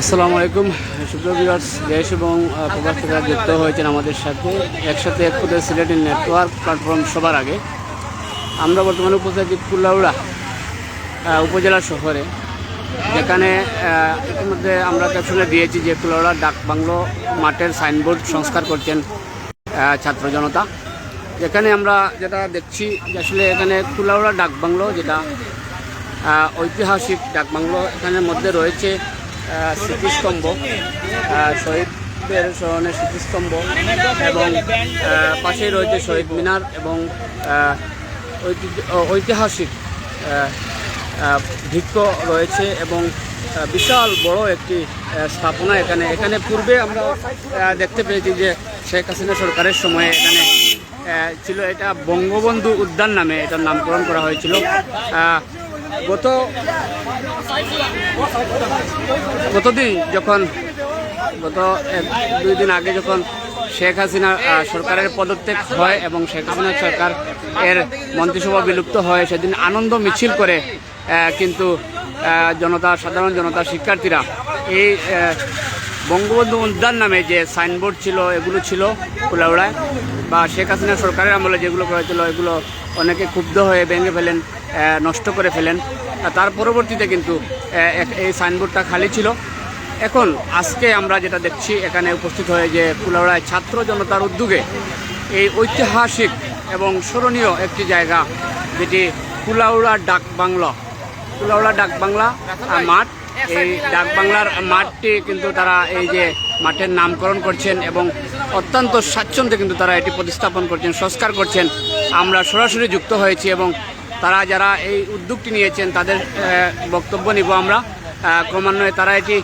আসসালামু আলাইকুম। সুপ্রিয়ার্স দেশ এবং প্রবাস যুক্ত হয়েছেন আমাদের সাথে একসাথে এক ফুটে সিলেটি নেটওয়ার্ক প্ল্যাটফর্ম সবার আগে। আমরা বর্তমানে উপস্থিত আহ, উপজেলা শহরে যেখানে ইতিমধ্যে আমরা ক্যাপশনে দিয়েছি যে কুলাউড়া ডাক বাংলো মাঠের সাইনবোর্ড সংস্কার করছেন ছাত্র জনতা। যেখানে আমরা যেটা দেখছি আসলে এখানে কুলাউড়া ডাক বাংলো যেটা ঐতিহাসিক ডাকবাংলো এখানের মধ্যে রয়েছে স্মৃতিস্তম্ভ শহীদদের স্মরণে স্মৃতিস্তম্ভ এবং পাশেই রয়েছে শহীদ মিনার এবং ঐতিহাসিক ভিক্ষ রয়েছে এবং বিশাল বড় একটি স্থাপনা এখানে। এখানে পূর্বে আমরা দেখতে পেয়েছি যে শেখ হাসিনা সরকারের সময়ে এখানে ছিল এটা বঙ্গবন্ধু উদ্যান নামে এটার নামকরণ করা হয়েছিল। গত গতদিন যখন, গত এক, দুই দিন আগে যখন শেখ হাসিনা সরকারের পদত্যাগ হয় এবং শেখ হাসিনা সরকার এর মন্ত্রিসভা বিলুপ্ত হয়, সেদিন আনন্দ মিছিল করে কিন্তু জনতা, সাধারণ জনতা, শিক্ষার্থীরা এই বঙ্গবন্ধু উদ্যান নামে যে সাইনবোর্ড ছিল, এগুলো ছিল কুলাউড়ায় বা শেখ হাসিনা সরকারের আমলে যেগুলো করেছিল এগুলো অনেকে ক্ষুব্ধ হয়ে ভেঙে ফেলেন নষ্ট করে ফেলেন। তার পরবর্তীতে কিন্তু এই সাইনবোর্ডটা খালি ছিল। এখন আজকে আমরা যেটা দেখছি, এখানে উপস্থিত হয়ে যে কুলাউড়ায় ছাত্র জনতার উদ্যোগে এই ঐতিহাসিক এবং স্মরণীয় একটি জায়গা, যেটি কুলাউড়া ডাক বাংলা। কুলাউড়া ডাক বাংলা মাঠ। এই ডাক বাংলার মাঠটি কিন্তু তারা এই যে মাঠের নামকরণ করছেন এবং অত্যন্ত স্বাচ্ছন্দ্যে কিন্তু তারা এটি প্রতিস্থাপন করছেন, সংস্কার করছেন। আমরা সরাসরি যুক্ত হয়েছি এবং তারা যারা এই উদ্যোগটি নিয়েছেন, তাদের বক্তব্য নিব আমরা। ক্রমান্বয়ে তারা এটি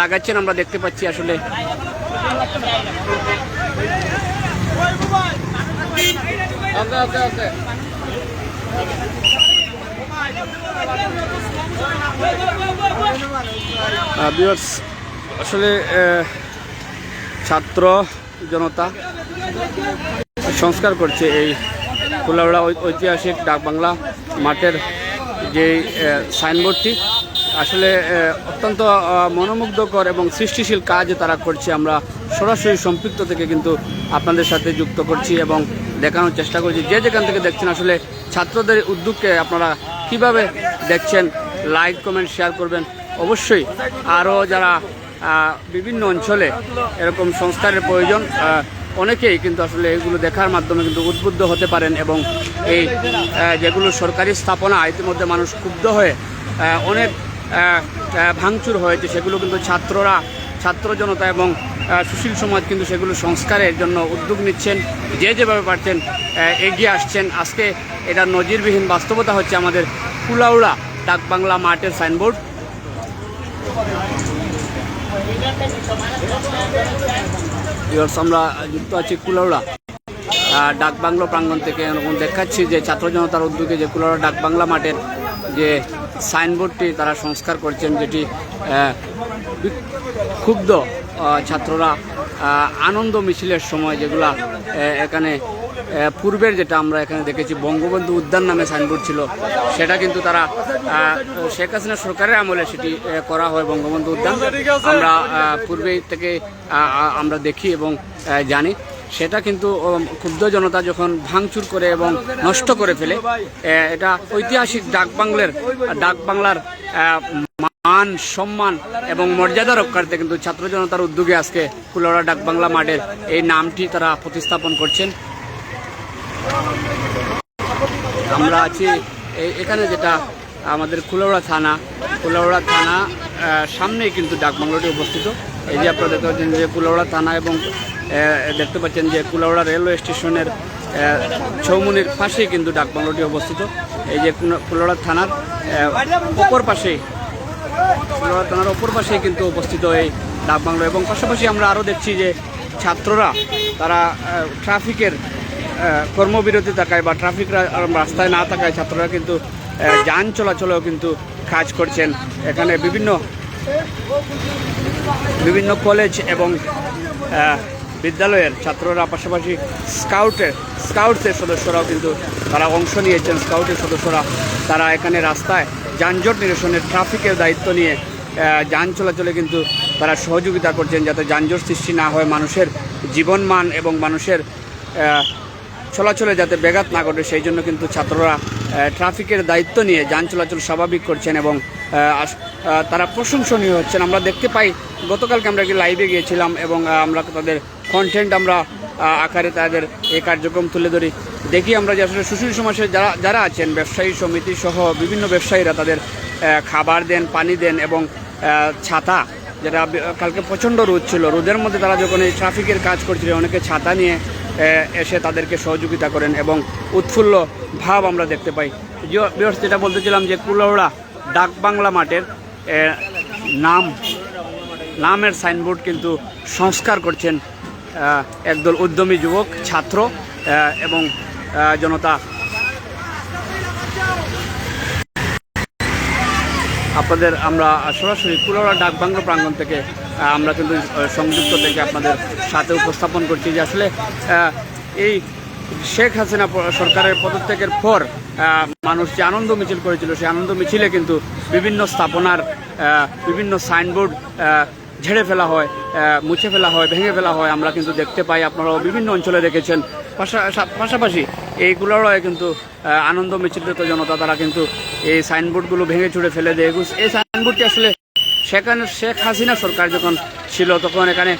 লাগাচ্ছেন, আমরা দেখতে পাচ্ছি আসলে। আসলে ছাত্র জনতা সংস্কার করছে এই কুলাউড়া ঐতিহাসিক ডাক বাংলা মাঠের যে সাইনবোর্ডটি, আসলে অত্যন্ত মনোমুগ্ধকর এবং সৃষ্টিশীল কাজ তারা করছে। আমরা সরাসরি সম্পৃক্ত থেকে কিন্তু আপনাদের সাথে যুক্ত করছি এবং দেখানোর চেষ্টা করছি। যে যেখান থেকে দেখছেন, আসলে ছাত্রদের উদ্যোগকে আপনারা কীভাবে দেখছেন, লাইক, কমেন্ট, শেয়ার করবেন, অবশ্যই আরও যারা বিভিন্ন অঞ্চলে এরকম সংস্কারের প্রয়োজন অনেকেই কিন্তু আসলে এগুলো দেখার মাধ্যমে কিন্তু উদ্বুদ্ধ হতে পারেন এবং এই যেগুলো সরকারি স্থাপনা, ইতিমধ্যে মানুষ ক্ষুব্ধ হয়ে অনেক ভাঙচুর হয়েছে। সেগুলো কিন্তু ছাত্ররা, ছাত্র জনতা এবং সুশীল সমাজ কিন্তু সেগুলো সংস্কারের জন্য উদ্যোগ নিচ্ছেন, যে যেভাবে পারছেন এগিয়ে আসছেন। আজকে এটা নজিরবিহীন বাস্তবতা হচ্ছে আমাদের কুলাউড়া ডাক বাংলা মাঠের সাইনবোর্ড। আমরা যুক্ত আছি কুলাউড়া। আহ, ডাক বাংলো প্রাঙ্গণ থেকে এরকম দেখাচ্ছি যে ছাত্র জনতার উদ্যোগে যে কুলাউড়া ডাক বাংলা মাঠের যে সাইনবোর্ডটি তারা সংস্কার করছেন যেটি ক্ষুব্ধ ছাত্ররা আনন্দ মিছিলের সময় যেগুলা এখানে পূর্বের যেটা আমরা এখানে দেখেছি বঙ্গবন্ধু উদ্যান নামে সাইনবোর্ড ছিল সেটা কিন্তু তারা শেখ হাসিনা সরকারের আমলে সেটি করা হয় বঙ্গবন্ধু উদ্যান। আমরা আহ, পূর্বেই থেকে আমরা দেখি এবং জানি। সেটা কিন্তু ক্ষুব্ধ জনতা যখন ভাঙচুর করে এবং নষ্ট করে ফেলে এটা ঐতিহাসিক ডাক বাংলার ডাক বাংলার মান সম্মান এবং মর্যাদা রক্ষার্থে কিন্তু ছাত্র জনতার উদ্যোগে আজকে কুলোড়া ডাক বাংলা মাঠের এই নামটি তারা প্রতিস্থাপন করছেন। আমরা আছি এখানে যেটা আমাদের কুলাউড়া থানা। কুলাউড়া থানা সামনেই কিন্তু ডাকবাংলোটি অবস্থিত। এই যে আপনারা দেখতে পাচ্ছেন যে কুলাউড়া থানা এবং দেখতে পাচ্ছেন যে কুলাউড়া রেলওয়ে স্টেশনের আহ, চৌমুনির পাশেই কিন্তু ডাকবাংলোটি অবস্থিত। এই যে কুলাউড়া থানার অপর পাশেই কুলাউড়া থানার অপর পাশেই কিন্তু অবস্থিত এই ডাকবাংলো। এবং পাশাপাশি আমরা আরও দেখছি যে ছাত্ররা তারা ট্রাফিকের কর্মবিরতি থাকায় বা ট্রাফিকরা রাস্তায় না থাকায় ছাত্ররা কিন্তু যান চলাচলেও কিন্তু কাজ করছেন। এখানে বিভিন্ন বিভিন্ন কলেজ এবং বিদ্যালয়ের ছাত্ররা পাশাপাশি স্কাউটের স্কাউটসের সদস্যরাও কিন্তু তারা অংশ নিয়েছেন। স্কাউটের সদস্যরা তারা এখানে রাস্তায় যানজট নিরসনের ট্রাফিকের দায়িত্ব নিয়ে যান চলাচলে কিন্তু তারা সহযোগিতা করছেন যাতে যানজট সৃষ্টি না হয়। মানুষের জীবনমান এবং মানুষের চলাচলে যাতে ব্যাঘাত না ঘটে, সেই জন্য কিন্তু ছাত্ররা ট্রাফিকের দায়িত্ব নিয়ে যান চলাচল স্বাভাবিক করছেন এবং তারা প্রশংসনীয় হচ্ছেন। আমরা দেখতে পাই, গতকালকে আমরা একটি লাইভে গিয়েছিলাম এবং আমরা তাদের কন্টেন্ট আমরা আকারে তাদের এই কার্যক্রম তুলে ধরি। দেখি আমরা যে আসলে সুশীল সমাজের যারা যারা আছেন, ব্যবসায়ী সমিতি সহ বিভিন্ন ব্যবসায়ীরা তাদের খাবার দেন, পানি দেন এবং ছাতা, যেটা কালকে প্রচণ্ড রোদ ছিল, রোদের মধ্যে তারা যখন এই ট্রাফিকের কাজ করছিল, অনেকে ছাতা নিয়ে এসে তাদেরকে সহযোগিতা করেন এবং উৎফুল্ল ভাব আমরা দেখতে পাই। বিয়ার্স, যেটা বলতেছিলাম যে কুলহড়া ডাক বাংলা মাঠের নাম নামের সাইনবোর্ড কিন্তু সংস্কার করছেন একদল উদ্যমী যুবক ছাত্র এবং জনতা আপনাদের আমরা সরাসরি কুলারা ডাক বাংলা প্রাঙ্গণ থেকে আমরা কিন্তু সংযুক্ত থেকে আপনাদের সাথে উপস্থাপন করছি যে আসলে এই শেখ হাসিনা সরকারের পদত্যাগের পর মানুষ যে আনন্দ মিছিল করেছিল, সেই আনন্দ মিছিলে কিন্তু বিভিন্ন স্থাপনার বিভিন্ন সাইনবোর্ড ঝেড়ে ফেলা হয় মুছে ফেলা হয়, ভেঙে ফেলা হয়, আমরা কিন্তু দেখতে পাই, আপনারাও বিভিন্ন অঞ্চলে দেখেছেন। পাশা- পাশাপাশি এইগুলোরও কিন্তু আনন্দ মিছিলরত জনতা, তারা কিন্তু এই সাইনবোর্ডগুলো ভেঙে চুড়ে ফেলে দেয়। এই সাইনবোর্ডটি আসলে সেখানে শেখ হাসিনা সরকার যখন ছিল, তখন এখানে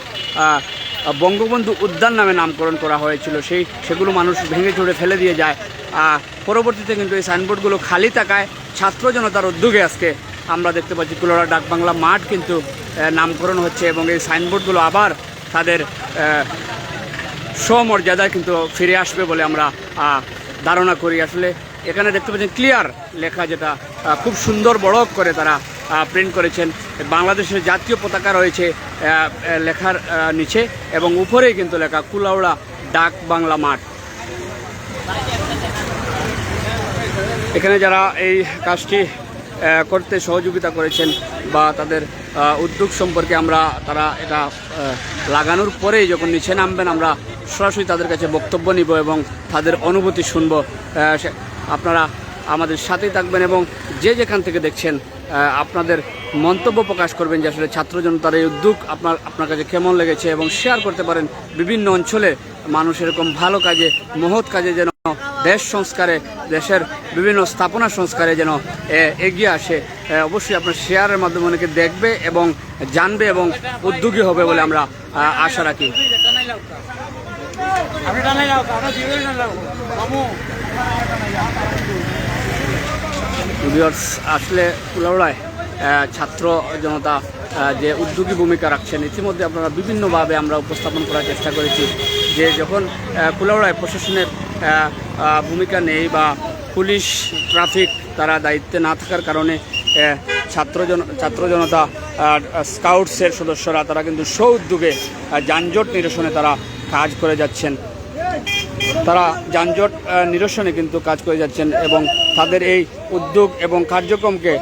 বঙ্গবন্ধু উদ্যান নামে নামকরণ করা হয়েছিল। সেই, সেগুলো মানুষ ভেঙে চুড়ে ফেলে দিয়ে যায়। পরবর্তীতে কিন্তু এই সাইনবোর্ডগুলো খালি থাকায় ছাত্র জনতার উদ্যোগে আজকে আমরা দেখতে পাচ্ছি, কুলোরা ডাক বাংলা মাঠ কিন্তু নামকরণ হচ্ছে এবং এই সাইনবোর্ডগুলো আবার তাদের সমর্যাদায় কিন্তু ফিরে আসবে বলে আমরা ধারণা করি। আসলে এখানে দেখতে পাচ্ছেন ক্লিয়ার লেখা যেটা খুব সুন্দর বড় করে তারা প্রিন্ট করেছেন। বাংলাদেশের জাতীয় পতাকা রয়েছে লেখার নিচে এবং উপরেই কিন্তু লেখা কুলাউড়া ডাক বাংলা মাঠ। এখানে যারা এই কাজটি করতে সহযোগিতা করেছেন বা তাদের উদ্যোগ সম্পর্কে আমরা, তারা এটা লাগানোর পরেই যখন নিচে নামবেন, আমরা সরাসরি তাদের কাছে বক্তব্য নিব এবং তাদের অনুভূতি শুনব। আপনারা আমাদের সাথেই থাকবেন এবং যে যেখান থেকে দেখছেন আপনাদের মন্তব্য প্রকাশ করবেন যে আসলে ছাত্র জনতার এই উদ্যোগ আপনার আপনার কাছে কেমন লেগেছে এবং শেয়ার করতে পারেন বিভিন্ন অঞ্চলে। মানুষ এরকম ভালো কাজে, মহৎ কাজে যেন দেশ সংস্কারে, দেশের বিভিন্ন স্থাপনা সংস্কারে যেন এগিয়ে আসে অবশ্যই আপনার শেয়ারের মাধ্যমে অনেকে দেখবে এবং জানবে এবং উদ্যোগী হবে বলে আমরা আশা রাখি। আসলে কুলাউড়ায় ছাত্র জনতা যে উদ্যোগী ভূমিকা রাখছেন, ইতিমধ্যে আপনারা বিভিন্নভাবে আমরা উপস্থাপন করার চেষ্টা করেছি যে যখন কুলাউড়ায় প্রশাসনের ভূমিকা নেই বা পুলিশ ট্রাফিক তারা দায়িত্বে না থাকার কারণে আহ, ছাত্র জনতা স্কাউটসের সদস্যরা তারা কিন্তু স্ব উদ্যোগে যানজট নিরসনে তারা কাজ করে যাচ্ছেন। তারা যানজট নিরসনে কিন্তু কাজ করে যাচ্ছেন এবং তাদের এই উদ্যোগ এবং কার্যক্রমকে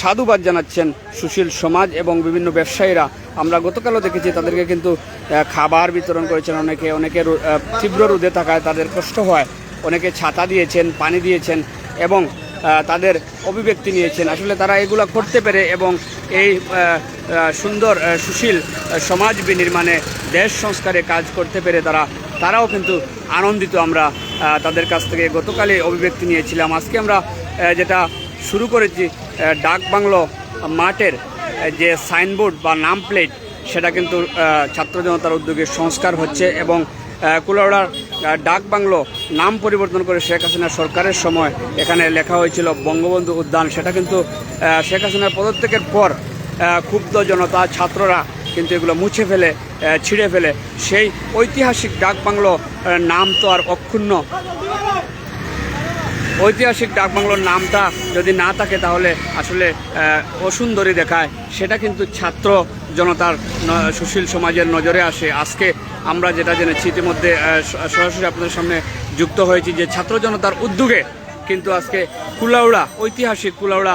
সাধুবাদ জানাচ্ছেন সুশীল সমাজ এবং বিভিন্ন ব্যবসায়ীরা। আমরা গতকালও দেখেছি তাদেরকে কিন্তু খাবার বিতরণ করেছেন। অনেকে অনেকে তীব্র রোদে থাকায় তাদের কষ্ট হয়। অনেকে ছাতা দিয়েছেন, পানি দিয়েছেন এবং তাদের অভিব্যক্তি নিয়েছেন। আসলে তারা এগুলো করতে পেরে এবং এই সুন্দর সুশীল সমাজ বিনির্মাণে দেশ সংস্কারে কাজ করতে পেরে তারা, তারাও কিন্তু আনন্দিত। আমরা তাদের কাছ থেকে গতকালই অভিব্যক্তি নিয়েছিলাম। আজকে আমরা যেটা শুরু করেছি ডাক বাংলো মাঠের যে সাইনবোর্ড বা নাম প্লেট সেটা কিন্তু ছাত্র জনতার উদ্যোগে সংস্কার হচ্ছে এবং কুলাউড়ার ডাক বাংলো নাম পরিবর্তন করে শেখ হাসিনা সরকারের সময় এখানে লেখা হয়েছিল বঙ্গবন্ধু উদ্যান। সেটা কিন্তু শেখ হাসিনার পদত্যাগের পর ক্ষুব্ধ জনতা, ছাত্ররা কিন্তু এগুলো মুছে ফেলে ছিঁড়ে ফেলে। সেই ঐতিহাসিক ডাক বাংলো নাম তো আর অক্ষুণ্ণ। ঐতিহাসিক ডাকবাংলোর নামটা যদি না থাকে তাহলে আসলে অসুন্দরী দেখায়। সেটা কিন্তু ছাত্র জনতার সুশীল সমাজের নজরে আসে। আজকে আমরা যেটা জেনেছি, ইতিমধ্যে সরাসরি আপনাদের সামনে যুক্ত হয়েছি যে ছাত্র জনতার উদ্যোগে কিন্তু আজকে কুলাউড়া, ঐতিহাসিক কুলাউড়া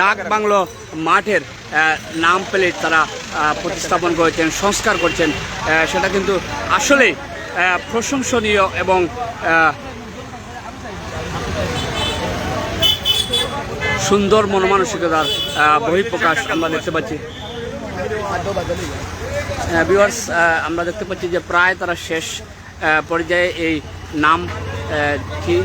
ডাক বাংলো মাঠের নাম প্লেট তারা প্রতিস্থাপন করেছেন, সংস্কার করছেন। সেটা কিন্তু আসলেই প্রশংসনীয় এবং সুন্দর মনমানসিকতার বহিঃপ্রকাশ আমরা দেখতে পাচ্ছি। ভিউয়ার্স আমরা দেখতে পাচ্ছি যে প্রায় তারা শেষ পর্যায়ে এই নাম কি